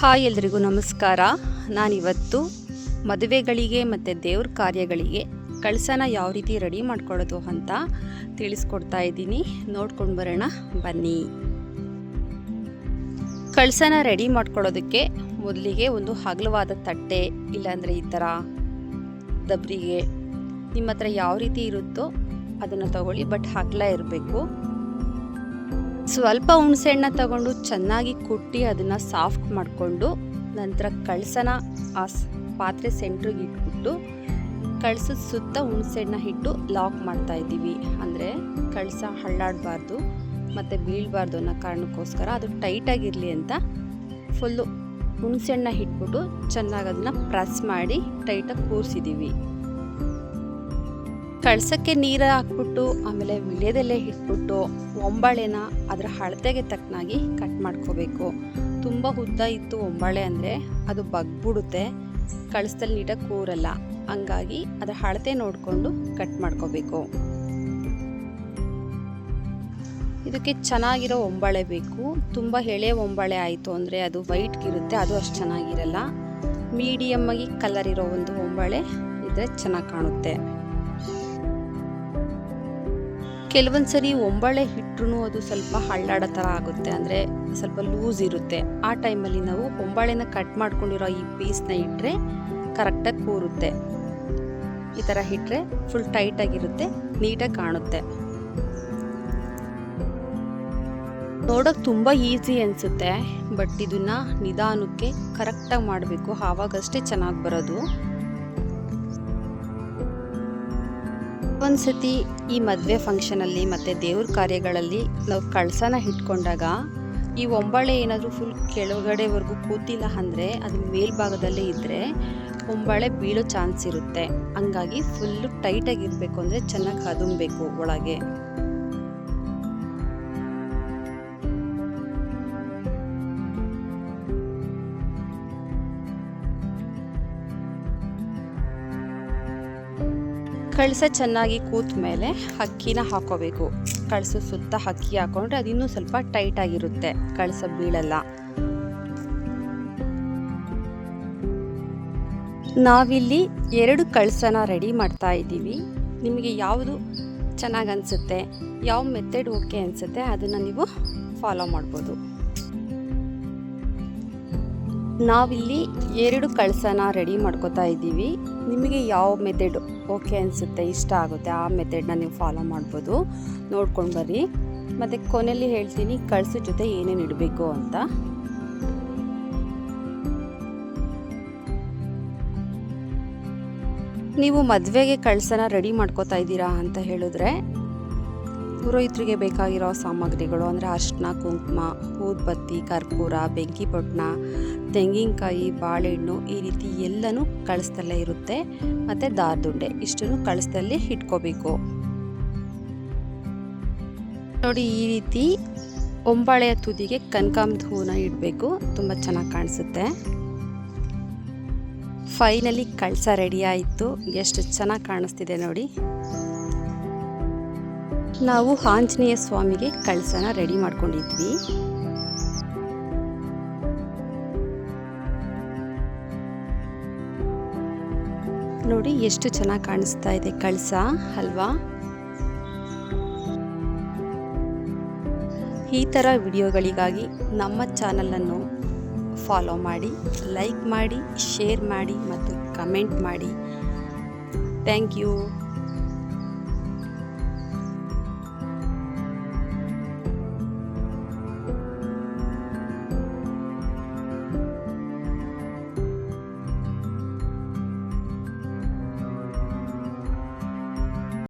Hi ಎಲ್ರಿಗೂ ನಮಸ್ಕಾರ. ನಾನಿವತ್ತು ಮದುವೆಗಳಿಗೆ ಮತ್ತು ದೇವ್ರ ಕಾರ್ಯಗಳಿಗೆ ಕಳಸನ ಯಾವ ರೀತಿ ರೆಡಿ ಮಾಡ್ಕೊಳ್ಳೋದು ಅಂತ ತಿಳಿಸ್ಕೊಡ್ತಾ ಇದ್ದೀನಿ. ನೋಡ್ಕೊಂಡು ಬರೋಣ, ಬನ್ನಿ. ಕಳಸನ ರೆಡಿ ಮಾಡ್ಕೊಳ್ಳೋದಕ್ಕೆ ಮೊದಲಿಗೆ ಒಂದು ಹಗಲವಾದ ತಟ್ಟೆ, ಇಲ್ಲಾಂದರೆ ಈ ಥರ ದಬ್ರಿಗೆ ನಿಮ್ಮ ಹತ್ರ ಯಾವ ರೀತಿ ಇರುತ್ತೋ ಅದನ್ನು ತಗೊಳ್ಳಿ. ಬಟ್ ಹಗಲ ಇರಬೇಕು. ಸ್ವಲ್ಪ ಹುಣಸೆಹಣ್ಣ ತಗೊಂಡು ಚೆನ್ನಾಗಿ ಕುಟ್ಟಿ ಅದನ್ನು ಸಾಫ್ಟ್ ಮಾಡಿಕೊಂಡು ನಂತರ ಕಳಸನ ಆ ಪಾತ್ರೆ ಸೆಂಟ್ರಿಗೆ ಇಟ್ಬಿಟ್ಟು ಕಳಸದ ಸುತ್ತ ಹುಣಸೆಹಣ್ಣ ಇಟ್ಟು ಲಾಕ್ ಮಾಡ್ತಾ ಇದ್ದೀವಿ. ಅಂದರೆ ಕಳಸ ಹಳ್ಳಾಡಬಾರ್ದು ಮತ್ತು ಬೀಳಬಾರ್ದು ಅನ್ನೋ ಕಾರಣಕ್ಕೋಸ್ಕರ ಅದು ಟೈಟಾಗಿರಲಿ ಅಂತ ಫುಲ್ಲು ಹುಣಸೆಹಣ್ಣ ಇಟ್ಬಿಟ್ಟು ಚೆನ್ನಾಗಿ ಅದನ್ನು ಪ್ರೆಸ್ ಮಾಡಿ ಟೈಟಾಗಿ ಕೂರಿಸಿದ್ದೀವಿ. ಕಳ್ಸಕ್ಕೆ ನೀರು ಹಾಕ್ಬಿಟ್ಟು, ಆಮೇಲೆ ವಿಳ್ಯದೆಲೆ ಇಟ್ಬಿಟ್ಟು ಒಂಬಾಳೆನ ಅದರ ಅಳತೆಗೆ ತಕ್ಕನಾಗಿ ಕಟ್ ಮಾಡ್ಕೋಬೇಕು. ತುಂಬ ಉದ್ದ ಇತ್ತು ಒಂಬಾಳೆ ಅಂದರೆ ಅದು ಬಗ್ಬಿಡುತ್ತೆ. ಕಳಸದಲ್ಲಿ ನೀಟಾಗಿ ಕೂರಲ್ಲ. ಹಂಗಾಗಿ ಅದರ ಅಳತೆ ನೋಡಿಕೊಂಡು ಕಟ್ ಮಾಡ್ಕೋಬೇಕು. ಇದಕ್ಕೆ ಚೆನ್ನಾಗಿರೋ ಒಂಬಾಳೆ ಬೇಕು. ತುಂಬ ಎಳೆ ಒಂಬಾಳೆ ಆಯಿತು ಅಂದರೆ ಅದು ವೈಟ್ಗಿರುತ್ತೆ ಅದು ಅಷ್ಟು ಚೆನ್ನಾಗಿರಲ್ಲ. ಮೀಡಿಯಮ್ಮಾಗಿ ಕಲರ್ ಇರೋ ಒಂದು ಒಂಬಾಳೆ ಇದ್ರೆ ಚೆನ್ನಾಗಿ ಕಾಣುತ್ತೆ. ಕೆಲವೊಂದು ಸರಿ ಒಂಬಳೆ ಹಿಟ್ಟರು ಅದು ಸ್ವಲ್ಪ ಹಳ್ಳಾಡೋ ಥರ ಆಗುತ್ತೆ. ಅಂದರೆ ಸ್ವಲ್ಪ ಲೂಸ್ ಇರುತ್ತೆ. ಆ ಟೈಮಲ್ಲಿ ನಾವು ಒಂಬಳೆನ ಕಟ್ ಮಾಡ್ಕೊಂಡಿರೋ ಈ ಪೀಸ್ನ ಇಟ್ಟರೆ ಕರೆಕ್ಟಾಗಿ ಕೂರುತ್ತೆ. ಈ ಥರ ಇಟ್ಟರೆ ಫುಲ್ ಟೈಟಾಗಿರುತ್ತೆ, ನೀಟಾಗಿ ಕಾಣುತ್ತೆ. ನೋಡೋಕೆ ತುಂಬ ಈಸಿ ಅನಿಸುತ್ತೆ, ಬಟ್ ಇದನ್ನು ನಿಧಾನಕ್ಕೆ ಕರೆಕ್ಟಾಗಿ ಮಾಡಬೇಕು. ಆವಾಗಷ್ಟೇ ಚೆನ್ನಾಗಿ ಬರೋದು. ಒಂದ್ಸತಿ ಈ ಮದುವೆ ಫಂಕ್ಷನಲ್ಲಿ ಮತ್ತು ದೇವ್ರ ಕಾರ್ಯಗಳಲ್ಲಿ ನಾವು ಕಳಸನ ಇಟ್ಕೊಂಡಾಗ ಈ ಒಂಬಳೆ ಏನಾದರೂ ಫುಲ್ ಕೆಳಗಡೆವರೆಗೂ ಕೂತಿಲ್ಲ ಅಂದರೆ ಅದು ಮೇಲ್ಭಾಗದಲ್ಲೇ ಇದ್ದರೆ ಒಂಬಳೆ ಬೀಳೋ ಚಾನ್ಸ್ ಇರುತ್ತೆ. ಹಂಗಾಗಿ ಫುಲ್ಲು ಟೈಟಾಗಿರಬೇಕು ಅಂದರೆ ಚೆನ್ನಾಗಿ ಕದುಂಬೇಕು ಒಳಗೆ. ಕಳಸ ಚೆನ್ನಾಗಿ ಕೂತ ಮೇಲೆ ಅಕ್ಕಿನ ಹಾಕೋಬೇಕು. ಕಳಸ ಸುತ್ತ ಅಕ್ಕಿ ಹಾಕೊಂಡ್ರೆ ಅದಿನ್ನೂ ಸ್ವಲ್ಪ ಟೈಟ್ ಆಗಿರುತ್ತೆ. ಕಳಸ ಬೀಳಲ್ಲ. ನಾವಿಲ್ಲಿ ಎರಡು ಕಳಸನ ರೆಡಿ ಮಾಡ್ತಾ ಇದ್ದೀವಿ. ನಿಮಗೆ ಯಾವುದು ಚೆನ್ನಾಗಿ ಅನಿಸುತ್ತೆ, ಯಾವ ಮೆಥಡ್ ಓಕೆ ಅನಿಸುತ್ತೆ ಅದನ್ನು ನೀವು ಫಾಲೋ ಮಾಡ್ಬೋದು. ನಾವಿಲ್ಲಿ ಎರಡು ಕಳಸನ ರೆಡಿ ಮಾಡ್ಕೋತಾ ಇದ್ದೀವಿ. ನಿಮಗೆ ಯಾವ ಮೆಥಡ್ ಓಕೆ ಅನಿಸುತ್ತೆ, ಇಷ್ಟ ಆಗುತ್ತೆ, ಆ ಮೆಥಡನ್ನ ನೀವು ಫಾಲೋ ಮಾಡ್ಬೋದು. ನೋಡ್ಕೊಂಡು ಬರ್ರಿ. ಮತ್ತು ಕೊನೆಯಲ್ಲಿ ಹೇಳ್ತೀನಿ, ಕಳ್ಸೋ ಜೊತೆ ಏನೇನು ಇಡಬೇಕು ಅಂತ. ನೀವು ಮದುವೆಗೆ ಕಳಸನ ರೆಡಿ ಮಾಡ್ಕೋತಾ ಇದ್ದೀರಾ ಅಂತ ಹೇಳಿದ್ರೆ ಪುರೋಹಿತರಿಗೆ ಬೇಕಾಗಿರೋ ಸಾಮಗ್ರಿಗಳು ಅಂದರೆ ಅರ್ಶಿನ ಕುಂಕುಮ, ಊದ್ಬತ್ತಿ, ಕರ್ಪೂರ ಬೆಂಕಿ ಪೊಟ್ಣ ತೆಂಗಿನಕಾಯಿ, ಬಾಳೆಹಣ್ಣು ಈ ರೀತಿ ಎಲ್ಲನೂ ಕಳಿಸ್ದಲ್ಲೇ ಇರುತ್ತೆ. ಮತ್ತು ದಾರದುಂಡೆ ಇಷ್ಟನ್ನು ಕಳಿಸ್ದಲ್ಲಿ ಇಟ್ಕೋಬೇಕು. ನೋಡಿ ಈ ರೀತಿ ಒಂಬಾಳೆಯ ತುದಿಗೆ ಕನಕಾಂಬದ ಹೂವನ್ನ ಇಡಬೇಕು. ತುಂಬ ಚೆನ್ನಾಗಿ ಕಾಣಿಸುತ್ತೆ. ಫೈನಲಿ ಕಳಸ ರೆಡಿ ಆಯಿತು. ಎಷ್ಟು ಚೆನ್ನಾಗಿ ಕಾಣಿಸ್ತಿದೆ ನೋಡಿ. ನಾವು ಆಂಜನೇಯ ಸ್ವಾಮಿಗೆ ಕಳಸನ ರೆಡಿ ಮಾಡ್ಕೊಂಡಿದ್ವಿ. ನೋಡಿ ಎಷ್ಟು ಚೆನ್ನಾಗಿ ಕಾಣಿಸ್ತಾ ಇದೆ ಕಳಸ, ಅಲ್ವಾ? ಈ ಥರ ವಿಡಿಯೋಗಳಿಗಾಗಿ ನಮ್ಮ ಚಾನಲನ್ನು ಫಾಲೋ ಮಾಡಿ, ಲೈಕ್ ಮಾಡಿ, ಶೇರ್ ಮಾಡಿ ಮತ್ತು ಕಮೆಂಟ್ ಮಾಡಿ. Thank you.